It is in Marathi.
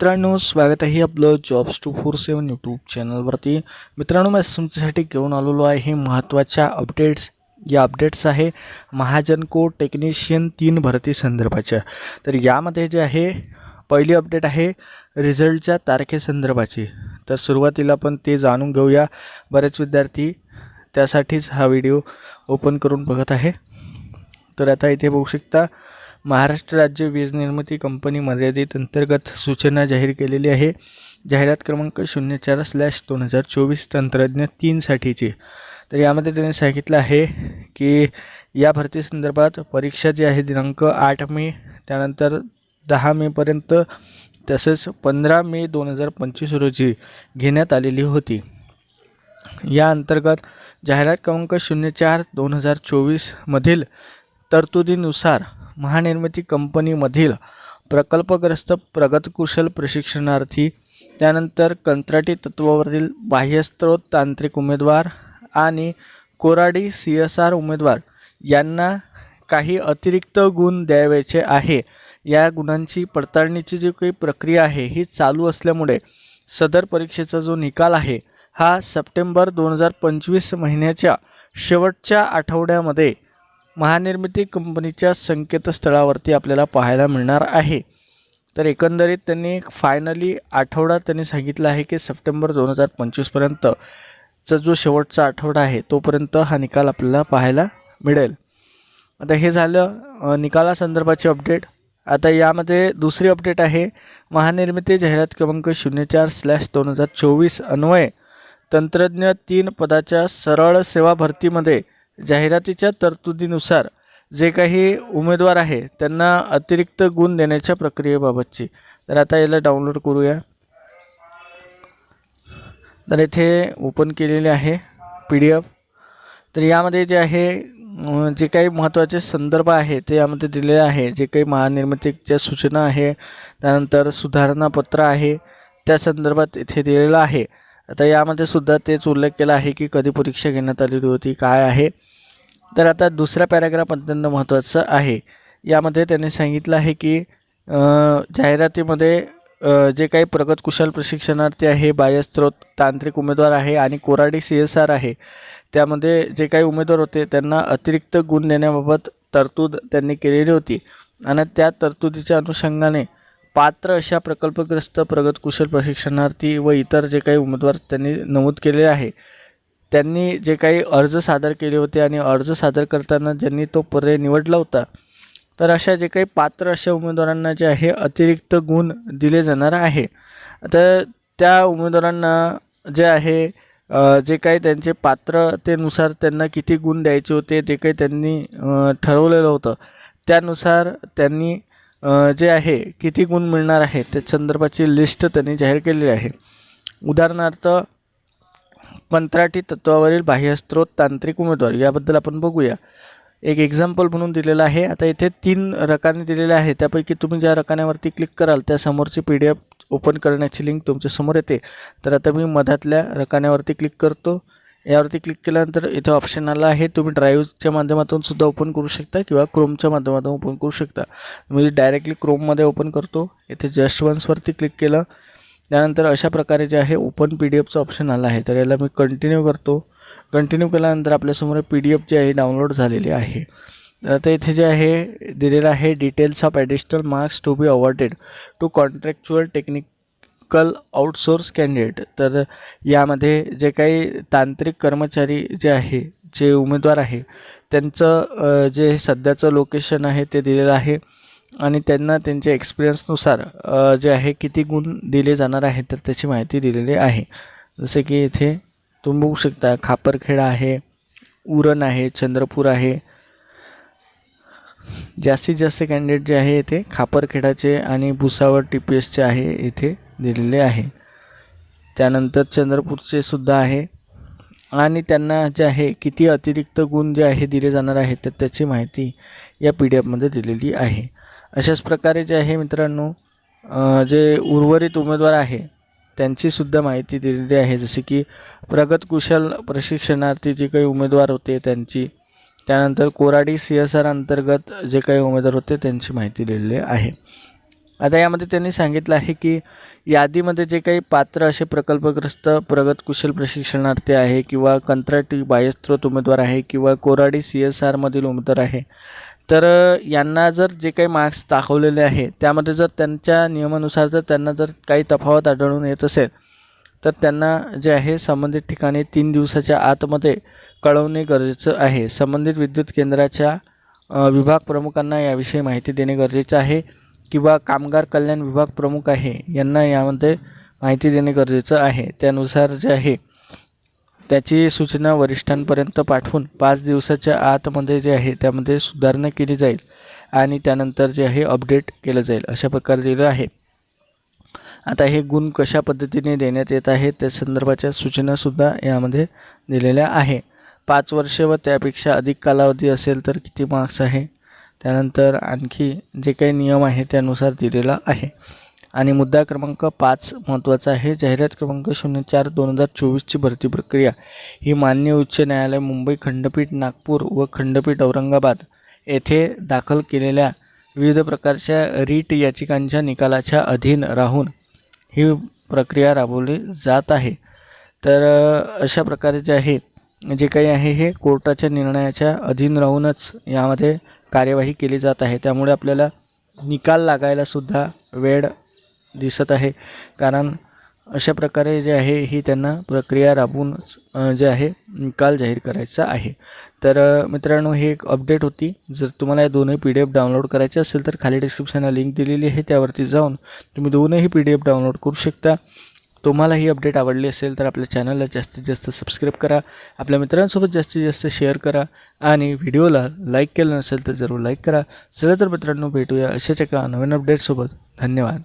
मित्रांनो स्वागत आहे आपलं jobs two four seven YouTube चॅनलवरती मित्रांनो मी तुमच्यासाठी घेऊन आलेलो आहे महत्त्वाच्या अपडेट्स या अपडेट्स आहे महाजन को टेक्निशियन तीन भरती संदर्भाच्या. तर यामध्ये जे आहे पहिली अपडेट आहे रिझल्टच्या तारखेसंदर्भाची तर सुरुवातीला आपण ते जाणून घेऊया. बरेच विद्यार्थी त्यासाठीच हा व्हिडिओ ओपन करून बघत आहे. तर आता इथे बघू शकता महाराष्ट्र राज्य वीज निर्मिती कंपनी मर्यादित अंतर्गत सूचना जाहीर केलेली आहे. जाहिरात क्रमांक शून्य चार स्लॅश दोन हजार चोवीस तंत्रज्ञ तीनसाठीची तर यामध्ये त्यांनी सांगितलं आहे की या भरती संदर्भात परीक्षा जी आहे दिनांक आठ मे त्यानंतर दहा मेपर्यंत तसंच पंधरा मे दोन हजार पंचवीस रोजी घेण्यात आलेली होती. या अंतर्गत जाहिरात क्रमांक शून्य चार दोन हजार चोवीसमधील तरतुदीनुसार महानिर्मिती कंपनीमधील प्रकल्पग्रस्त प्रगतकुशल प्रशिक्षणार्थी त्यानंतर कंत्राटी तत्वावरील बाह्यस्त्रोत तांत्रिक उमेदवार आणि कोराडी सी एस आर उमेदवार यांना काही अतिरिक्त गुण द्यावयाचे आहे. या गुणांची पडताळणीची जी काही प्रक्रिया आहे ही चालू असल्यामुळे सदर परीक्षेचा जो निकाल आहे हा सप्टेंबर दोन हजार पंचवीस महिन्याच्या शेवटच्या आठवड्यामध्ये महानिर्मिती कंपनीच्या संकेतस्थळावरती आपल्याला पाहायला मिळणार आहे. तर एकंदरीत त्यांनी फायनली आठवडा त्यांनी सांगितला आहे की सप्टेंबर दोन हजार पंचवीसपर्यंतचा जो शेवटचा आठवडा आहे तोपर्यंत हा निकाल आपल्याला पाहायला मिळेल. आता हे झालं निकालासंदर्भाचे निकालासंदर्भाची अपडेट आता यामध्ये दुसरी अपडेट आहे. महानिर्मिती जाहिरात क्रमांक शून्य चार स्लॅश दोन हजार चोवीस अन्वये तंत्रज्ञ तीन पदाच्या सरळ सेवा भरतीमध्ये जाहिरातीच्या तरतुदीनुसार जे काही उमेदवार आहे त्यांना अतिरिक्त गुण देण्याच्या प्रक्रियेबाबतची. तर आता याला डाउनलोड करूया. तर इथे ओपन केलेले आहे पी डी एफ तर यामध्ये जे आहे जे काही महत्त्वाचे संदर्भ आहे ते यामध्ये दिलेले आहे. जे काही महानिर्मितीच्या सूचना आहे त्यानंतर सुधारणापत्र आहे त्या संदर्भात इथे दिलेलं आहे. आता यामध्ये सुद्धा तेच उल्लेख केला आहे की कधी परीक्षा घेण्यात आलेली होती काय आहे? तर आता दुसरा पॅराग्राफ अत्यंत महत्त्वाचं आहे. यामध्ये त्यांनी सांगितलं आहे की जाहिरातीमध्ये जे काही प्रगत कुशल प्रशिक्षणार्थी आहे बाह्यस्त्रोत तांत्रिक उमेदवार आहे आणि कोराडी सी एस आर आहे त्यामध्ये जे काही उमेदवार होते त्यांना अतिरिक्त गुण देण्याबाबत तरतूद त्यांनी केलेली होती. आणि त्या तरतुदीच्या अनुषंगाने पात्र अशा प्रकल्पग्रस्त प्रगत कुशल प्रशिक्षणार्थी व इतर जे काही उमेदवार त्यांनी नमूद केलेले आहे त्यांनी जे काही अर्ज सादर केले होते आणि अर्ज सादर करताना ज्यांनी तो पर्याय निवडला होता तर अशा जे काही पात्र अशा उमेदवारांना जे आहे अतिरिक्त गुण दिले जाणार आहे. तर त्या उमेदवारांना जे आहे जे काही त्यांचे पात्रतेनुसार त्यांना किती गुण द्यायचे होते ते काही त्यांनी ठरवलेलं होतं त्यानुसार त्यांनी जे आहे किती गुण मिळणार आहे त्या संदर्भाची लिस्ट त्यांनी जाहीर केलेली आहे. उदाहरणार्थ कंत्राटी तत्वावरील बाह्यस्त्रोत तांत्रिक उमेदवार याबद्दल आपण बघूया. एक एक्झाम्पल म्हणून दिलेलं आहे. आता इथे तीन रकाने दिलेले आहे त्यापैकी तुम्ही ज्या रकान्यावरती क्लिक कराल त्या समोरची पी डी एफ ओपन करण्याची लिंक तुमच्यासमोर येते. तर आता मी मधातल्या रकान्यावरती क्लिक करतो. यावरती क्लिक केल्यानंतर इथे ऑप्शन आला आहे. तुम्ही ड्राईव्हच्या माध्यमातून सुद्धा ओपन करू शकता किंवा क्रोमच्या माध्यमातून ओपन करू शकता. मी डायरेक्टली क्रोममध्ये ओपन करतो. इथे जस्ट वन्सवरती क्लिक केलं. त्यानंतर अशा प्रकारे जे आहे ओपन पी डी एफचं ऑप्शन आलं आहे. तर याला मी कंटिन्यू करतो. कंटिन्यू केल्यानंतर आपल्यासमोर पी डी एफ जे आहे डाउनलोड झालेली आहे. आता इथे जे आहे दिलेलं आहे details of additional marks to be awarded to contractual technical outsource candidate तर यामध्ये जे काही तांत्रिक कर्मचारी जे आहे जे उमेदवार आहे त्यांचं जे सध्याचं लोकेशन आहे ते दिलेलं आहे. आणि त्यांना त्यांच्या एक्सपिरियन्सनुसार जे आहे किती गुण दिले जाणार आहे तर त्याची माहिती दिलेली आहे. जसे की इथे तुम्ही बघू शकता खापरखेडा आहे उरण आहे चंद्रपूर आहे. जास्तीत जास्त कॅन्डिडेट जे आहे इथे खापरखेडाचे आणि भुसावळ टी पी एसचे आहे इथे. दिलेले आहे. त्यानंतर चंद्रपूरचे सुद्धा आहे. आणि त्यांना जे आहे किती अतिरिक्त गुण जे आहे दिले जाणार आहे तर त्याची माहिती या पी डी एफमध्ये दिलेली आहे. अशाच प्रकारे जे आहे मित्रांनो जे उर्वरित उमेदवार आहे त्यांचीसुद्धा माहिती दिलेली आहे. जसे की प्रगत कुशल प्रशिक्षणार्थी जे काही उमेदवार होते त्यांची त्यानंतर कोराडी सी एस आर अंतर्गत जे काही उमेदवार होते त्यांची माहिती दिलेली आहे. आता यामध्ये त्यांनी सांगितलं आहे की यादीमध्ये जे काही पात्र असे प्रकल्पग्रस्त प्रगत कुशल प्रशिक्षणार्थी आहे किंवा कंत्राटी बाह्यस्त्रोत उमेदवार आहे किंवा कोराडी सी एस आरमधील उमेदवार आहे तर यांना जर जे काही मार्क्स दाखवलेले आहे त्यामध्ये जर त्यांच्या नियमानुसार जर त्यांना जर काही तफावत आढळून येत असेल तर त्यांना जे आहे संबंधित ठिकाणी तीन दिवसाच्या आतमध्ये कळवणे गरजेचं आहे. संबंधित विद्युत केंद्राच्या विभाग प्रमुखांना याविषयी माहिती देणे गरजेचं आहे. किंवा कामगार कल्याण विभाग प्रमुख आहे यांना यामध्ये माहिती देणे गरजेचं आहे. त्यानुसार जे आहे त्याची सूचना वरिष्ठांपर्यंत पाठवून पाच दिवसाच्या आतमध्ये जे आहे त्यामध्ये सुधारणा केली जाईल आणि त्यानंतर जे आहे अपडेट केलं जाईल अशा प्रकारे दिलं आहे. आता हे गुण कशा पद्धतीने देण्यात येत आहे त्या संदर्भाच्या सूचनासुद्धा यामध्ये दिलेल्या आहे. पाच वर्ष व त्यापेक्षा अधिक कालावधी असेल तर किती मार्क्स आहे? त्यानंतर आणखी जे काही नियम आहे त्यानुसार दिलेला आहे. आणि मुद्दा क्रमांक पाच महत्त्वाचा आहे. जाहिरात क्रमांक शून्य चार दोन हजार चोवीसची भरती प्रक्रिया. ही मान्य उच्च न्यायालय मुंबई खंडपीठ नागपूर व खंडपीठ औरंगाबाद येथे दाखल केलेल्या विविध प्रकारच्या रीट याचिकांच्या निकालाच्या अधीन राहून ही प्रक्रिया राबवली जात आहे. तर अशा प्रकारे जे आहे जे काही आहे हे कोर्टाच्या निर्णयाच्या अधीन राहूनच यामध्ये कार्यवाही केली जात आहे. त्यामुळे आपल्याला निकाल लागायलासुद्धा वेळ दिसत आहे. कारण अशा प्रकारे जे आहे ही त्यांना प्रक्रिया राबून जे आहे निकाल जाहीर करायचा आहे. तर मित्रांनो ही एक अपडेट होती. जर तुम्हाला या दोन्ही पी डी एफ डाउनलोड करायचे असेल तर खाली डिस्क्रिप्शनला लिंक दिलेली आहे. त्यावरती जाऊन तुम्ही दोनही पी डी एफ डाउनलोड करू शकता. तुम्हाला ही अपडेट आवडली असेल तर आपल्या चॅनलला जास्तीत जास्त सबस्क्राईब करा. आपल्या मित्रांसोबत जास्तीत जास्त शेअर करा. आणि व्हिडिओला लाईक केलं नसेल तर जरूर लाईक करा. चला तर मित्रांनो भेटूया अशाच एका नवीन अपडेटसोबत धन्यवाद.